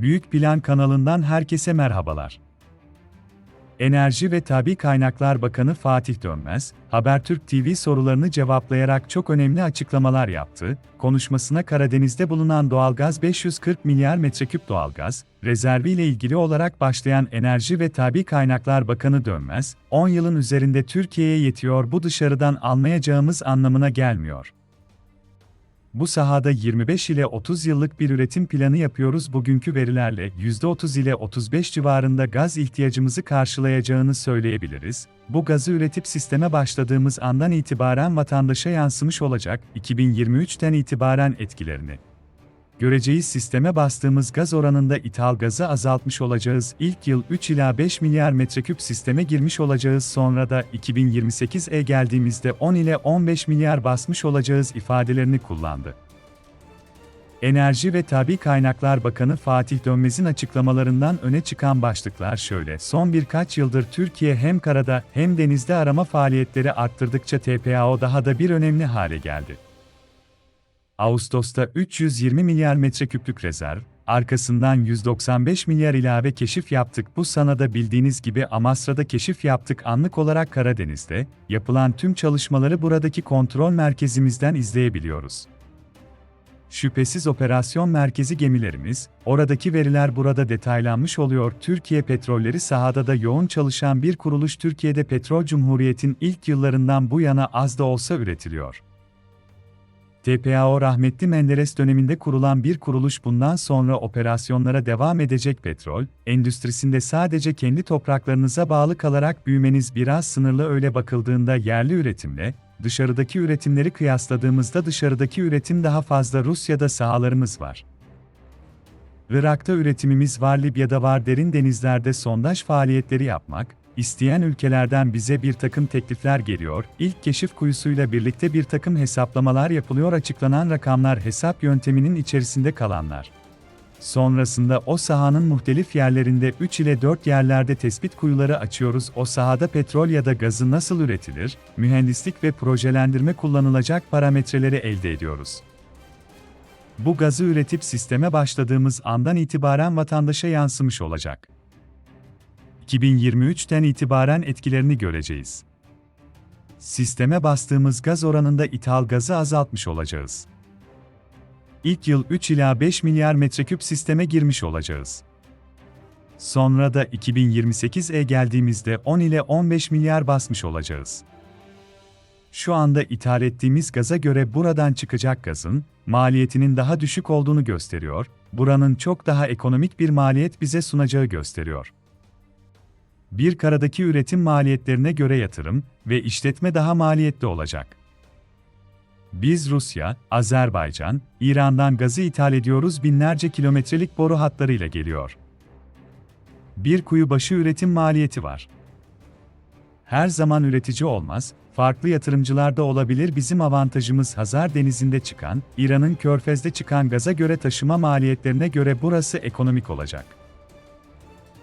Büyük Plan kanalından herkese merhabalar. Enerji ve Tabi Kaynaklar Bakanı Fatih Dönmez, Habertürk TV sorularını cevaplayarak çok önemli açıklamalar yaptı. Konuşmasına Karadeniz'de bulunan doğalgaz 540 milyar metreküp doğalgaz rezervi ile ilgili olarak başlayan Enerji ve Tabi Kaynaklar Bakanı Dönmez, 10 yılın üzerinde Türkiye'ye yetiyor bu dışarıdan almayacağımız anlamına gelmiyor. Bu sahada 25 ile 30 yıllık bir üretim planı yapıyoruz. Bugünkü verilerle %30 ile 35 civarında gaz ihtiyacımızı karşılayacağını söyleyebiliriz. Bu gazı üretip sisteme başladığımız andan itibaren vatandaşa yansımış olacak 2023'ten itibaren etkilerini göreceğiz sisteme bastığımız gaz oranında ithal gazı azaltmış olacağız. İlk yıl 3 ila 5 milyar metreküp sisteme girmiş olacağız. Sonra da 2028'e geldiğimizde 10 ile 15 milyar basmış olacağız ifadelerini kullandı. Enerji ve Tabi Kaynaklar Bakanı Fatih Dönmez'in açıklamalarından öne çıkan başlıklar şöyle. Son birkaç yıldır Türkiye hem karada hem denizde arama faaliyetleri arttırdıkça TPAO daha da bir önemli hale geldi. Ağustos'ta 320 milyar metreküplük rezerv, arkasından 195 milyar ilave keşif yaptık. Bu sanada bildiğiniz gibi Amasra'da keşif yaptık anlık olarak Karadeniz'de, yapılan tüm çalışmaları buradaki kontrol merkezimizden izleyebiliyoruz. Şüphesiz operasyon merkezi gemilerimiz, oradaki veriler burada detaylanmış oluyor. Türkiye Petrolleri sahada da yoğun çalışan bir kuruluş Türkiye'de Petrol Cumhuriyet'in ilk yıllarından bu yana az da olsa üretiliyor. TPAO rahmetli Menderes döneminde kurulan bir kuruluş bundan sonra operasyonlara devam edecek petrol, endüstrisinde sadece kendi topraklarınıza bağlı kalarak büyümeniz biraz sınırlı öyle bakıldığında yerli üretimle, dışarıdaki üretimleri kıyasladığımızda dışarıdaki üretim daha fazla Rusya'da sahalarımız var. Irak'ta üretimimiz var Libya'da var derin denizlerde sondaj faaliyetleri yapmak, İsteyen ülkelerden bize bir takım teklifler geliyor, ilk keşif kuyusuyla birlikte bir takım hesaplamalar yapılıyor açıklanan rakamlar hesap yönteminin içerisinde kalanlar. Sonrasında o sahanın muhtelif yerlerinde 3 ile 4 yerlerde tespit kuyuları açıyoruz. O sahada petrol ya da gazı nasıl üretilir, mühendislik ve projelendirme kullanılacak parametreleri elde ediyoruz. Bu gazı üretip sisteme başladığımız andan itibaren vatandaşa yansımış olacak. 2023'ten itibaren etkilerini göreceğiz. Sisteme bastığımız gaz oranında ithal gazı azaltmış olacağız. İlk yıl 3 ila 5 milyar metreküp sisteme girmiş olacağız. Sonra da 2028'e geldiğimizde 10 ile 15 milyar basmış olacağız. Şu anda ithal ettiğimiz gaza göre buradan çıkacak gazın maliyetinin daha düşük olduğunu gösteriyor, buranın çok daha ekonomik bir maliyet bize sunacağı gösteriyor bir karadaki üretim maliyetlerine göre yatırım ve işletme daha maliyetli olacak. Biz Rusya, Azerbaycan, İran'dan gazı ithal ediyoruz binlerce kilometrelik boru hatlarıyla geliyor. Bir kuyu başı üretim maliyeti var. Her zaman üretici olmaz, farklı yatırımcılar da olabilir bizim avantajımız Hazar Denizi'nde çıkan, İran'ın Körfez'de çıkan gaza göre taşıma maliyetlerine göre burası ekonomik olacak